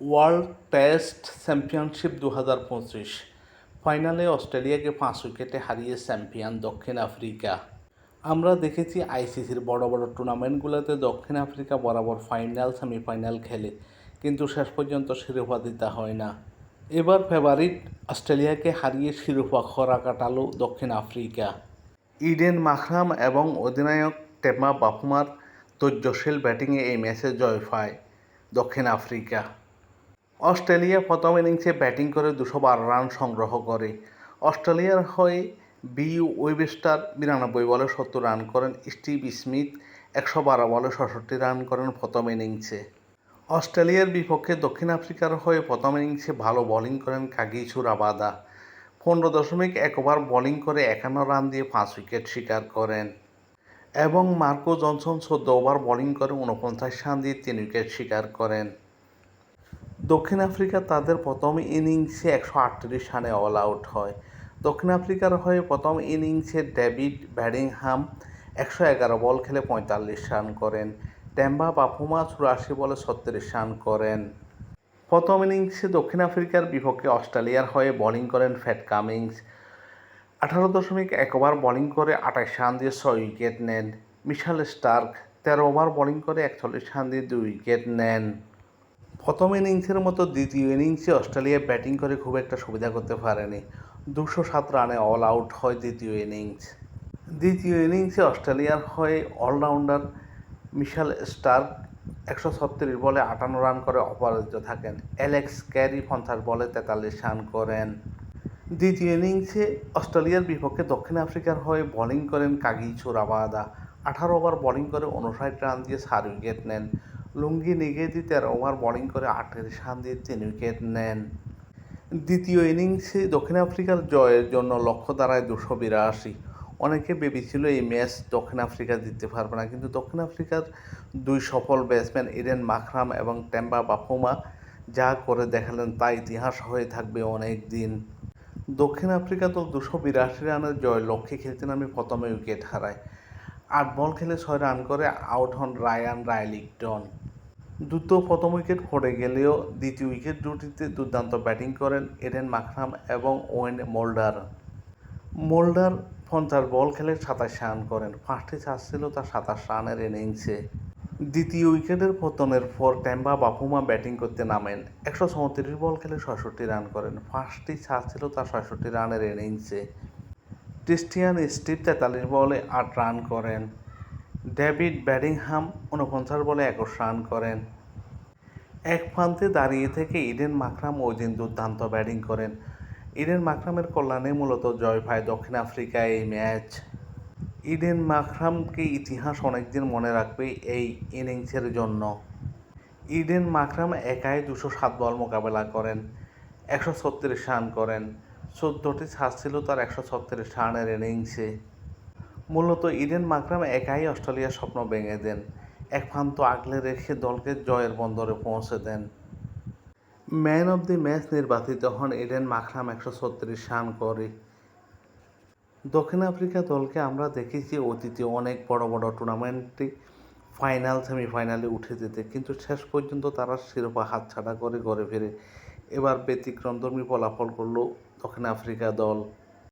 World test championship দু হাজার পঁচিশ। ফাইনালে অস্ট্রেলিয়াকে পাঁচ উইকেটে হারিয়ে চ্যাম্পিয়ন দক্ষিণ আফ্রিকা। আমরা দেখেছি আইসিসির বড় বড় টুর্নামেন্টগুলোতে দক্ষিণ আফ্রিকা বরাবর ফাইনাল, সেমিফাইনাল খেলে, কিন্তু শেষ পর্যন্ত শিরোপা দিতে হয় না। এবার ফেভারিট অস্ট্রেলিয়াকে হারিয়ে শিরোপা খরা কাটালো দক্ষিণ আফ্রিকা। ইডেন মাখরাম এবং অধিনায়ক টেমা বাফুমার ধৈর্যশীল ব্যাটিংয়ে এই ম্যাচে জয় পায় দক্ষিণ আফ্রিকা। অস্ট্রেলিয়া প্রথম ইনিংসে ব্যাটিং করে দুশো বারো রান সংগ্রহ করে। অস্ট্রেলিয়ার হয়ে বি ওয়েবেস্টার বিরানব্বই বলে সত্তর রান করেন স্টিভ স্মিথ, একশো বারো বলে ছষট্টি রান করেন প্রথম ইনিংসে। অস্ট্রেলিয়ার বিপক্ষে দক্ষিণ আফ্রিকার হয়ে প্রথম ইনিংসে ভালো বোলিং করেন কাগিছু রাবাদা পনেরো দশমিক এক ওভার বোলিং করে একান্ন রান দিয়ে পাঁচ উইকেট শিকার করেন। এবং মার্কো জনসন চোদ্দ ওভার বোলিং করে উনপঞ্চাশ রান দিয়ে তিন উইকেট শিকার করেন। দক্ষিণ আফ্রিকা তাদের প্রথম ইনিংসে একশো আটত্রিশ রানে অল আউট হয়। দক্ষিণ আফ্রিকার হয়ে প্রথম ইনিংসে ডেভিড ব্যাডিংহাম একশো এগারো বল খেলে পঁয়তাল্লিশ রান করেন। ট্যাম্বা বাফুমা চুরাশি বলে ছত্রিশ রান করেন। প্রথম ইনিংসে দক্ষিণ আফ্রিকার বিপক্ষে অস্ট্রেলিয়ার হয়ে বোলিং করেন ফ্যাট কামিংস। আঠারো দশমিক এক ওভার বোলিং করে আঠাশ রান দিয়ে ছয় উইকেট নেন। মিশাল স্টার্ক তেরো ওভার বোলিং করে একচল্লিশ রান দিয়ে দুই উইকেট নেন। প্রথম ইনিংসের মতো দ্বিতীয় ইনিংসে অস্ট্রেলিয়া ব্যাটিং করে খুব একটা সুবিধা করতে পারেনি। দুশো সাত রানে অল আউট হয় দ্বিতীয় ইনিংস। দ্বিতীয় ইনিংসে অস্ট্রেলিয়ার হয়ে অলরাউন্ডার মিশাল স্টার্ক একশো ছত্রিশ বলে আটান্ন রান করে অপরাজিত থাকেন। অ্যালেক্স ক্যারি পঞ্চাশ বলে তেতাল্লিশ রান করেন। দ্বিতীয় ইনিংসে অস্ট্রেলিয়ার বিপক্ষে দক্ষিণ আফ্রিকার হয়ে বোলিং করেন কাগিচু রাবাদা আঠারো ওভার বোলিং করে উনষাট রান দিয়ে চার উইকেট নেন। লুঙ্গি নিগেদি তেরো ওভার বোলিং করে আটত্রিশ রান দিয়ে তিন উইকেট নেন। দ্বিতীয় ইনিংসে দক্ষিণ আফ্রিকার জয়ের জন্য লক্ষ্য দাঁড়ায় দুশো বিরাশি। অনেকে ভেবেছিল এই ম্যাচ দক্ষিণ আফ্রিকা জিততে পারবে না, কিন্তু দক্ষিণ আফ্রিকার দুই সফল ব্যাটসম্যান ইডেন মাখরাম এবং টেম্বা বাফুমা যা করে দেখালেন তা ইতিহাস হয়ে থাকবে অনেক দিন। দক্ষিণ আফ্রিকা দল দুশো বিরাশি রানের জয় লক্ষ্যে খেলতে নামে প্রথমে উইকেট হারায়। আট বল খেলে ছয় রান করে আউট হন রায়ান রায়লিকটন দ্রুত প্রথম উইকেট পড়ে গেলেও দ্বিতীয় উইকেট দুটিতে দুর্দান্ত ব্যাটিং করেন এডেন মাখরাম এবং ওয়েন মোল্ডার। মোল্ডার পঞ্চাশ বল খেলে সাতাশ রান করেন। ফার্স্টে চার্জ ছিল তার সাতাশ রানের ইনিংসে। দ্বিতীয় উইকেটের পতনের পর ট্যাম্বা বাপুমা ব্যাটিং করতে নামেন। একশো চৌত্রিশ বল খেলে ছয়ষট্টি রান করেন। ফার্স্টটি চার্জ ছিল তার ছয়ষট্টি রানের ইনিংসে। ক্রিস্টিয়ান স্টিভ তেতাল্লিশ বলে আট রান করেন। ডেভিড ব্যাডিংহাম উনপঞ্চাশ বলে একুশ রান করেন। এক প্রান্তে দাঁড়িয়ে থেকে ইডেন মাকরাম ওই দিন দুর্দান্ত ব্যাটিং করেন। ইডেন মাকরামের কল্যাণে মূলত জয় পায় দক্ষিণ আফ্রিকা এই ম্যাচ। ইডেন মাকরামকে ইতিহাস অনেকদিন মনে রাখবে এই ইনিংসের জন্য। ইডেন মাকরাম একাই দুশো সাত বল মোকাবেলা করেন, একশো ছত্রিশ রান করেন। চোদ্দোটি ছাড় ছিল তার একশো ছত্রিশ রানের ইনিংসে। মূলত ইডেন মাকরাম একাই অস্ট্রেলিয়ার স্বপ্ন ভেঙে দেন। এক প্রান্ত আগলে রেখে দলকে জয়ের বন্দরে পৌঁছে দেন। ম্যান অব দি ম্যাচ নির্বাচিত হন ইডেন মাকরাম একশো ছত্রিশ রান করে। দক্ষিণ আফ্রিকা দলকে আমরা দেখেছি অতীতে অনেক বড় বড় টুর্নামেন্টে ফাইনাল, সেমিফাইনালে উঠে যেতে, কিন্তু শেষ পর্যন্ত তারা শিরোপা হাতছাড়া করে ঘরে ফেরে। এবার ব্যতিক্রমধর্মী ফলাফল করল দক্ষিণ আফ্রিকা দল।